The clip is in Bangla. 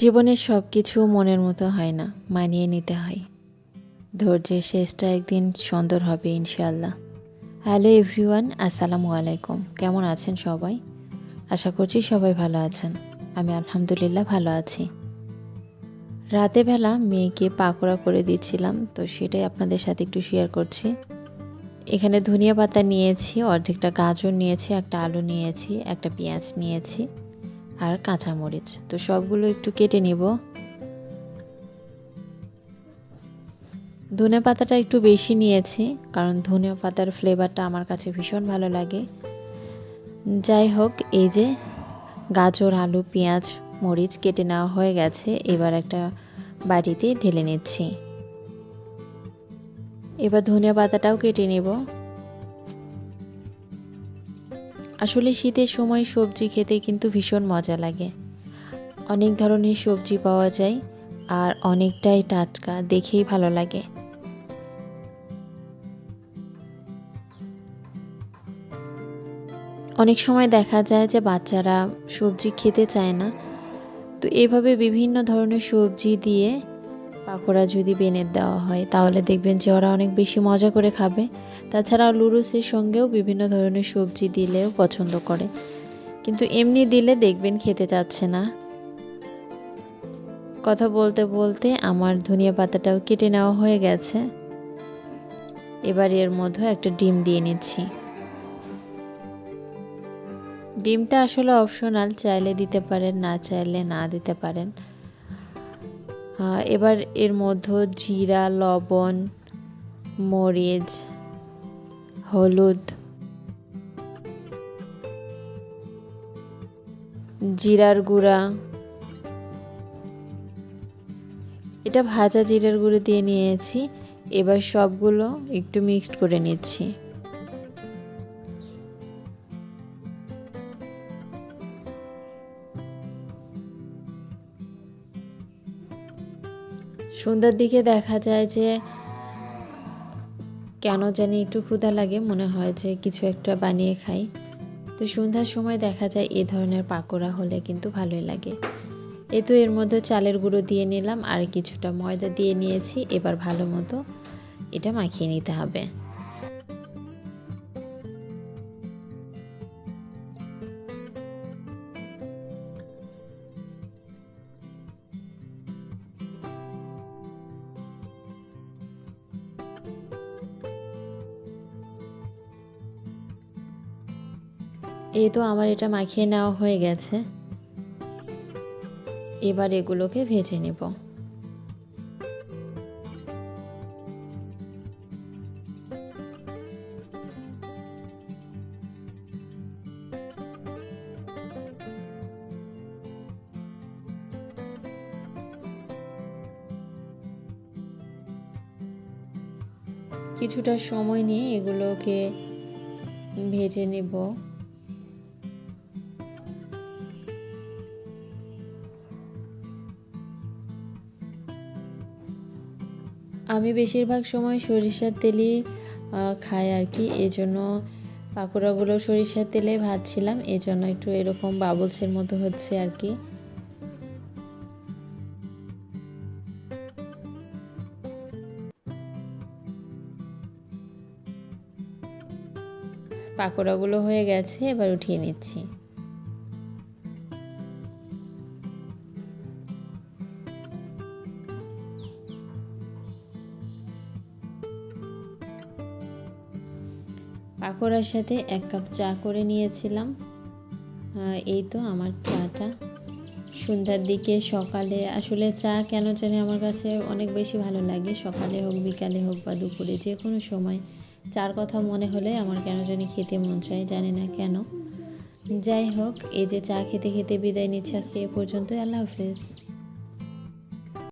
জীবনের সব কিছু মনের মতো হয় না, মানিয়ে নিতে হয়। ধৈর্যের শেষটা একদিন সুন্দর হবে ইনশাল্লাহ হ্যালো এভরিওয়ান, আসসালামু আলাইকুম। কেমন আছেন সবাই? আশা করছি সবাই ভালো আছেন। আমি আলহামদুলিল্লাহ ভালো আছি। রাতে বেলা মেয়েকে পাকোড়া করে দিচ্ছিলাম, তো সেটাই আপনাদের সাথে একটু শেয়ার করছি। এখানে ধনিয়া পাতা নিয়েছি, অর্ধেকটা গাজর নিয়েছি, একটা আলু নিয়েছি, একটা পেঁয়াজ নিয়েছি। আর কাঁচামরিচ। তো সবগুলো একটু কেটে নিব। ধনে পাতাটা একটু বেশি নিয়েছি, কারণ ধনে পাতার ফ্লেভারটা আমার কাছে ভীষণ ভালো লাগে। যাই হোক, এই যে গাজর, আলু, পেঁয়াজ, মরিচ কেটে নেওয়া হয়ে গেছে, এবার একটা বাটিতে ঢেলে নিচ্ছি। এবার ধনিয়া পাতাটাও কেটে নেব। আসলে শীতের সময় সবজি খেতে কিন্তু ভীষণ মজা লাগে। অনেক ধরনের সবজি পাওয়া যায় আর অনেকটাই টাটকা, দেখেই ভালো লাগে। অনেক সময় দেখা যায় যে বাচ্চারা সবজি খেতে চায় না। তো এভাবে বিভিন্ন ধরনের সবজি দিয়ে পাকোড়া যদি বেনে দেওয়া হয়, তাহলে দেখবেন যে ওরা অনেক বেশি মজা করে খাবে। তাছাড়া লুরুসের সঙ্গেও বিভিন্ন ধরনের সবজি দিলেও পছন্দ করে। কিন্তু এমনি দিলে দেখবেন খেতে চাচ্ছে না। কথা বলতে বলতে আমার ধনিয়া পাতাটাও কেটে নেওয়া হয়ে গেছে। এবার এর মধ্যে একটা ডিম দিয়ে নিচ্ছি। ডিমটা আসলে অপশনাল, চাইলে দিতে পারেন, না চাইলে না দিতে পারেন। এবার এর মধ্যে জিরা, লবণ, মরিচ, হলুদ, জিরার গুঁড়া। এটা ভাজা জিরার গুঁড়ো দিয়ে নিয়েছি। এবার সবগুলো একটু মিক্সড করে নিচ্ছি। সন্ধ্যার দিকে দেখা যায় যে কেন জানি একটু ক্ষুধা লাগে, মনে হয় যে কিছু একটা বানিয়ে খাই। তো সন্ধ্যার সময় দেখা যায় এ ধরনের পাকোড়া হলে কিন্তু ভালোই লাগে। এ তো এর মধ্যে চালের গুঁড়ো দিয়ে নিলাম, আর কিছুটা ময়দা দিয়ে নিয়েছি, এবার ভালো মতো এটা মাখিয়ে নিতে হবে। এই তো আমার এটা মাখিয়ে নেওয়া হয়ে গেছে। এবার এগুলোকে ভেজে নেব। কিছুটা সময় নিয়ে এগুলোকে ভেজে নেব। আমি বেশিরভাগ সময় সরিষার তেলই খাই আর কি। এজন্য পাকোড়াগুলো সরিষার তেলে ভাজছিলাম এই জন্য একটু এরকম বাবলসের মতো হচ্ছে আর কি। পাকোড়াগুলো হয়ে গেছে, এবার উঠিয়ে নিচ্ছি। পাকোড়ার সাথে এক কাপ চা করে নিয়েছিলাম। এই তো আমার চাটা। সন্ধ্যার দিকে সকালে, আসলে চা কেন জানি আমার কাছে অনেক বেশি ভালো লাগে, সকালে হোক, বিকালে হোক বা দুপুরে যে কোনো সময়। চার কথা মনে হলে আমার কেন জানি খেতে মন চায়, জানি না কেন। যাই হোক, এই যে চা খেতে খেতে বিদায় নিচ্ছে আজকে এ পর্যন্তই, আল্লাহ হাফেজ।